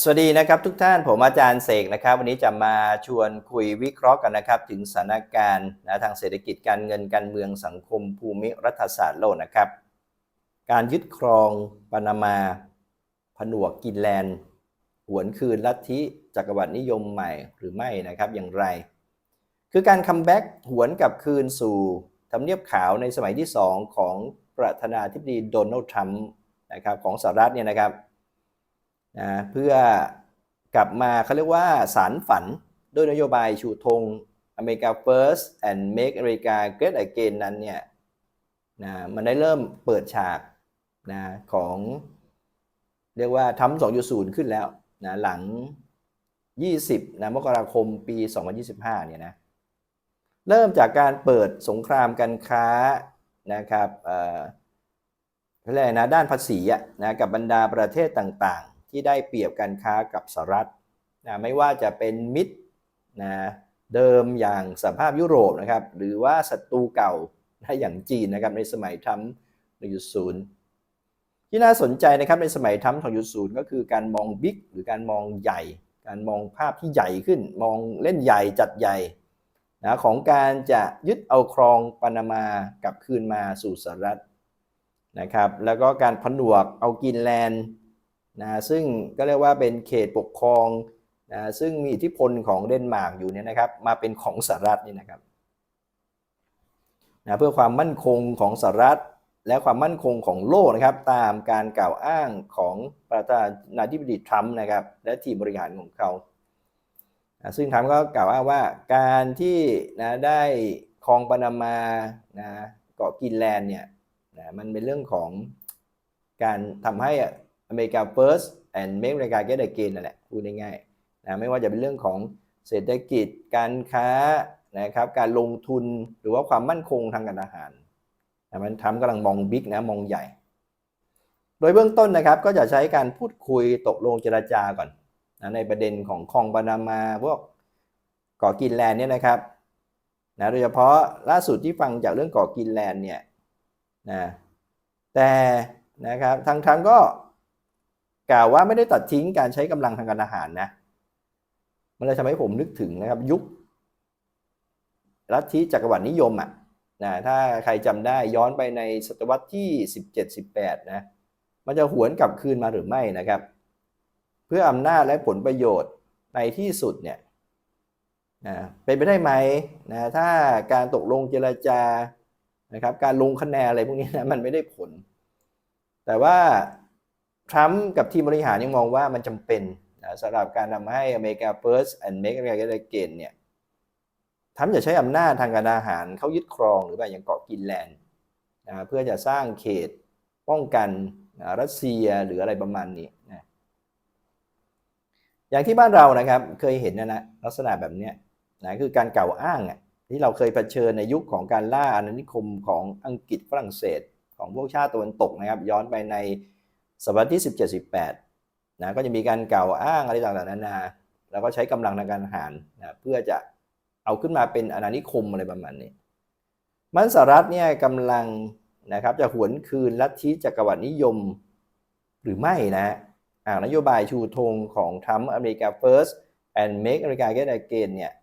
สวัสดีนะครับทุกท่านผมอาจารย์เสกนะครับ วันนี้จะมาชวนคุยวิเคราะห์กันนะครับ ถึงสถานการณ์นะทางเศรษฐกิจการเงินการเมืองสังคมภูมิรัฐศาสตร์โลกนะครับ การยึดครองปานามา ผนวกกินแลนด์ หวนคืนลัทธิจักรวรรดินิยมใหม่หรือไม่นะครับอย่างไร คือการคัมแบ็กหวนกลับคืนสู่ทำเนียบขาวในสมัยที่ 2 ของประธานาธิบดีโดนัลด์ทรัมป์นะครับของสหรัฐเนี่ยนะครับ นะเพื่อกลับมาเขาเรียกว่าสารฝันด้วยนโยบายชูธงอเมริกา First and Make America Great Again นั้นเนี่ยนะมันได้เริ่มเปิดฉากนะของ เรียกว่าทั้ม2.0ขึ้นแล้วนะหลัง 20นะมกราคมปี 2025เนี่ยนะเริ่มจากการเปิดสงครามการค้านะครับเอ่ออะไรนะด้านภาษีนะกับบรรดาประเทศต่าง ที่ได้เปรียบการค้ากับสหรัฐนะไม่ว่าจะเป็นมิตรนะเดิมอย่างสหภาพยุโรปนะครับหรือว่าศัตรูเก่านะอย่างจีนนะครับในสมัยทรัมป์1.0 ที่น่าสนใจนะครับในสมัยทรัมป์2.0 ก็คือการมองบิ๊กหรือการมองใหญ่ การมองภาพที่ใหญ่ขึ้น มองเล่นใหญ่จัดใหญ่นะของการจะยึดเอาครองปานามากลับคืนมาสู่สหรัฐนะครับแล้วก็การผนวกเอากินแลนด์ นะซึ่งก็เรียกว่าเป็นเขตปกครองนะซึ่งมีอิทธิพลของเดนมาร์กอยู่เนี่ยนะครับมาเป็นของสหรัฐนี่นะครับนะเพื่อความมั่นคงของสหรัฐและความมั่นคงของโลกนะครับตามการกล่าวอ้างของประธานาธิบดีทรัมป์นะครับและทีมบริหารของเขา ซึ่งทรัมป์ก็กล่าวอ้างว่าการที่นะได้ครองปานามานะเกาะกินแลนด์เนี่ยนะมันเป็นเรื่องของการทำให้ อเมริกา first and make America get again นั่นแหละพูดง่ายๆนะไม่ว่าจะเป็นเรื่องของเศรษฐกิจการค้านะครับการลงทุนหรือว่าความมั่นคงทางการอาหารนะมันทำกำลังมองบิ๊กนะมองใหญ่ โดยเบื้องต้นนะครับก็จะใช้การพูดคุยตกลงเจรจาก่อนนะในประเด็นของคลองปานามาพวกเกาะกินแลนด์เนี่ยนะครับนะโดยเฉพาะล่าสุดที่ฟังจากเรื่องเกาะกินแลนด์เนี่ยนะแต่นะครับทางทางก็ กล่าวว่าไม่ได้ตัดทิ้งการใช้กำลังทางการอาหารนะ มันเลยทำให้ผมนึกถึงนะครับ ยุคลัฐทธิจักรวรรดินิยมอะนะถ้าใครจำได้ย้อนไปในศตวรรษที่ 17-18 นะ มันจะหวนกลับคืนมาหรือไม่นะครับ เพื่ออำนาจและผลประโยชน์ในที่สุดเนี่ยนะเป็นไปได้ไหมนะถ้าการตกลงเจรจานะครับ การลงคะแนนอะไรพวกนี้นะมันไม่ได้ผล แต่ว่า ทรัมป์กับทีมบริหารยังมองว่ามันจำเป็นนะสำหรับการทำให้อเมริกา first and make America great again เนี่ยทรัมป์จะใช้อำนาจทางการอาหารเขายึดครองหรือแบบอย่างเกาะกินแลนด์นะเพื่อจะสร้างเขตป้องกันนะรัสเซียหรืออะไรประมาณนี้นะอย่างที่บ้านเรานะครับเคยเห็นนะนะลักษณะแบบนี้นะคือการกล่าวอ้างที่เราเคยเผชิญในยุคของการล่าอาณานิคมของอังกฤษฝรั่งเศส ของพวกชาติตะวันตกนะครับ ย้อนไปใน ศตวรรษที่ 17-18นะก็จะมีการกล่าวอ้างอะไรต่างๆนานา แล้วก็ใช้กำลังทางการทหารนะเพื่อจะเอาขึ้นมาเป็นอาณานิคมอะไรประมาณนี้ มันสหรัฐเนี่ยกำลังนะครับจะหวนคืนลัทธิจักรวรรดินิยมหรือไม่นะอ่านโยบายชูธงของทรัมป์อเมริกา first and make America great again เนี่ย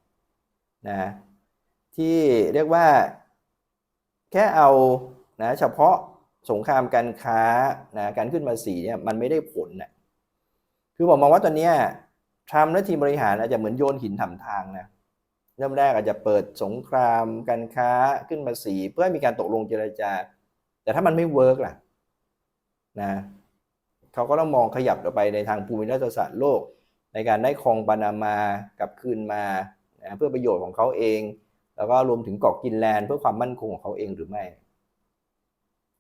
นะที่เรียกว่าแค่เอานะเฉพาะ สงครามการค้านะการขึ้นภาษีเนี่ยมันไม่ได้ผลนะคือผมมองว่าตอนนี้ทรัมป์และทีมบริหารอาจจะเหมือนโยนหินถามทางนะเริ่มแรกอาจจะเปิดสงครามการค้าขึ้นภาษี เพื่อให้มีการตกลงเจรจา แต่ถ้ามันไม่เวิร์กล่ะนะเขาก็ต้องมองขยับออกไปในทางภูมิรัฐศาสตร์โลก ในการได้ครองปานามา กลับคืนมานะเพื่อประโยชน์ของเขาเอง แล้วก็รวมถึงเกาะกินแลนด์เพื่อความมั่นคงของเขาเองหรือไม่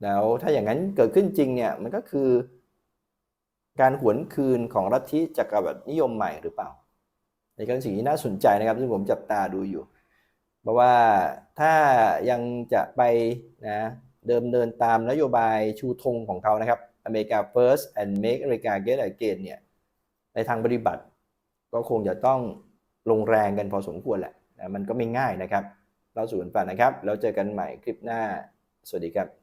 แล้วถ้าอย่างนั้นเกิดขึ้นจริงเนี่ยมันก็คือ การหวนคืนของลัฐทธิจักรวรรดินิยมใหม่หรือเปล่าในการสิ่งที่น่าสนใจนะครับซึ่งผมจับตาดูอยู่ เพราะว่าถ้ายังจะไปนะเดิมเดินตามนโยบายชูธงของเขานะครับอเมริกา first and make America great again เนี่ยในทางปฏิบัติ ก็คงจะต้องลงแรงกันพอสมควรแหละนะมันก็ไม่ง่ายนะครับ เราสู่กันไปนะครับ แล้วเจอกันใหม่คลิปหน้า สวัสดีครับ